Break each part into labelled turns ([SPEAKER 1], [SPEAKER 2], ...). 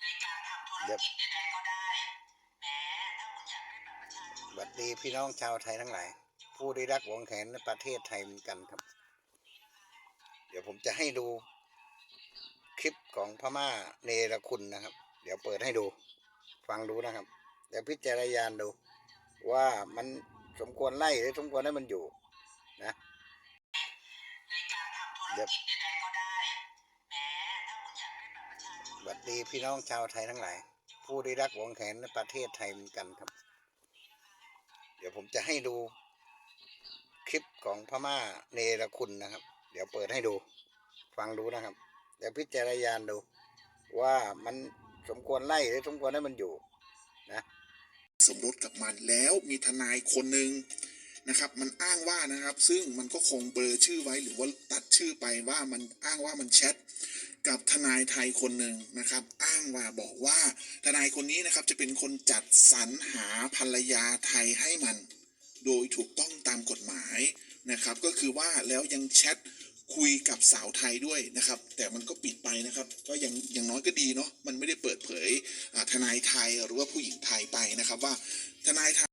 [SPEAKER 1] ในการทำธุร
[SPEAKER 2] เดี๋ยว
[SPEAKER 1] กิจใดๆก็ได้แหมถ้าคุณอยากได้บัตรประชาชน
[SPEAKER 2] สวัสดีพี่น้องชาวไทยทั้งหลาย ผู้ที่รักหวงแหนในประเทศไทยเหมือนกันครับ เดี๋ยวผมจะให้ดูคลิปของพม่าเนรคุณนะครับ เดี๋ยวเปิดให้ดู ฟังดูนะครับ เดี๋ยวพิจารณาดู ว่ามันสมควรไล่หรือสมควรให้มันอยู่นะ
[SPEAKER 1] ในการทำธุร
[SPEAKER 2] เดี๋ยว
[SPEAKER 1] บัตรประชาชน
[SPEAKER 2] สวัสดีพี่น้องชาวไทยทั้งหลาย ผู้ที่รักหวงแหนในประเทศไทยเหมือนกันครับ เดี๋ยวผมจะให้ดูคลิปของพม่าเนรคุณนะครับ เดี๋ยวเปิดให้ดู ฟังดูนะครับ เดี๋ยวพิจารณาดู ว่ามันสมควรไล่หรือสมควรให้มันอยู่ นะ
[SPEAKER 3] สมรสกับมันแล้วมีทนายคนหนึ่ง นะครับมันอ้างว่านะครับ ซึ่งมันก็คงเบลอชื่อไว้หรือว่าตัดชื่อไปว่ามันอ้างว่ามันแชทกับทนายไทยคนหนึ่งนะครับ อ้างว่าบอกว่าทนายคนนี้นะครับจะเป็นคนจัดสรรหาภรรยาไทยให้มัน โดยถูกต้องตามกฎหมายนะครับ ก็คือว่าแล้วยังแชทคุยกับสาวไทยด้วยนะครับ แต่มันก็ปิดไปนะครับ ก็ยังอย่างน้อยก็ดีเนาะมันไม่ได้เปิดเผยทนายไทยหรือว่าผู้หญิงไทยไปนะครับว่าทนายไทย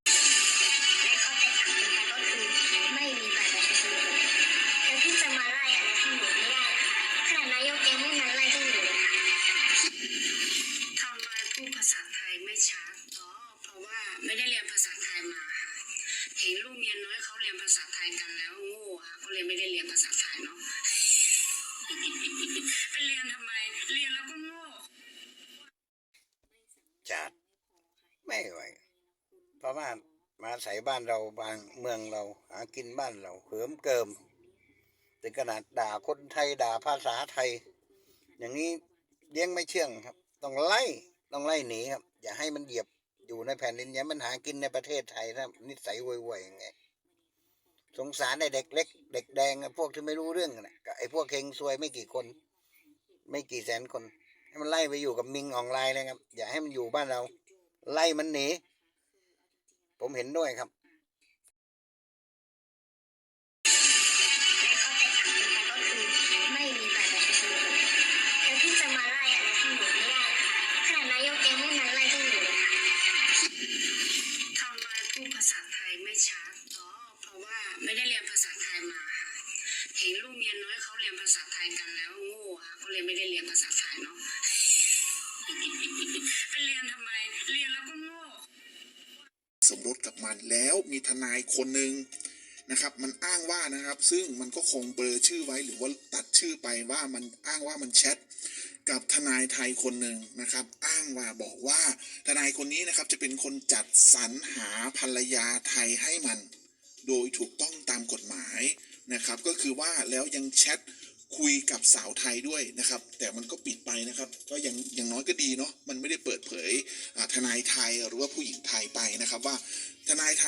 [SPEAKER 4] ไทยมาค่ะ
[SPEAKER 5] เห็นลูกเมียน้อยเขาเรียนภาษาไทยกันแล้วโง่ค่ะก็เลยไม่ได้เรียนภาษาไทยเนาะไปเรียนทำไม เรียนแล้วก็โง่
[SPEAKER 2] จัดไม่ไหวเพราะว่ามาใส่บ้านเราบางเมืองเรา หากินบ้านเราเหิมเกิมถึงขนาดด่าคนไทยด่าภาษาไทย อย่างนี้เลี้ยงไม่เชื่องครับ ต้องไล่ต้องไล่หนีครับ อย่าให้มันเหยียบ อยู่ในแผ่นดินย่าให้มันหากินในประเทศไทยนะนิสัยว่วยๆอย่างไงสงสารในเด็กเล็ก เด็กแดงพวกที่ไม่รู้เรื่องนะไอ้พวกเคงซวยไม่กี่คน ไม่กี่แสนคน ให้มันไล่ไปอยู่กับมิงออนไลน์เลยครับ อย่าให้มันอยู่บ้านเรา ไล่มันหนี ผมเห็นด้วยครับ
[SPEAKER 4] กับมัน
[SPEAKER 5] แล้วมีทนาย
[SPEAKER 3] คนหนึ่งนะครับ มันอ้างว่านะครับ ซึ่งมันก็คงเบลอชื่อไว้หรือว่าตัดชื่อไปว่ามันอ้างว่ามันแชทกับทนายไทยคนหนึ่งนะครับ อ้างว่าบอกว่าทนายคนนี้นะครับจะเป็นคนจัดสรรหาภรรยาไทยให้มัน โดยถูกต้องตามกฎหมายนะครับ ก็คือว่าแล้วยังแชทคุยกับสาวไทยด้วยนะครับ แต่มันก็ปิดไปนะครับ ก็ยังอย่างน้อยก็ดีเนาะมันไม่ได้เปิดเผยทนายไทยหรือว่าผู้หญิงไทยไปนะครับว่า tonight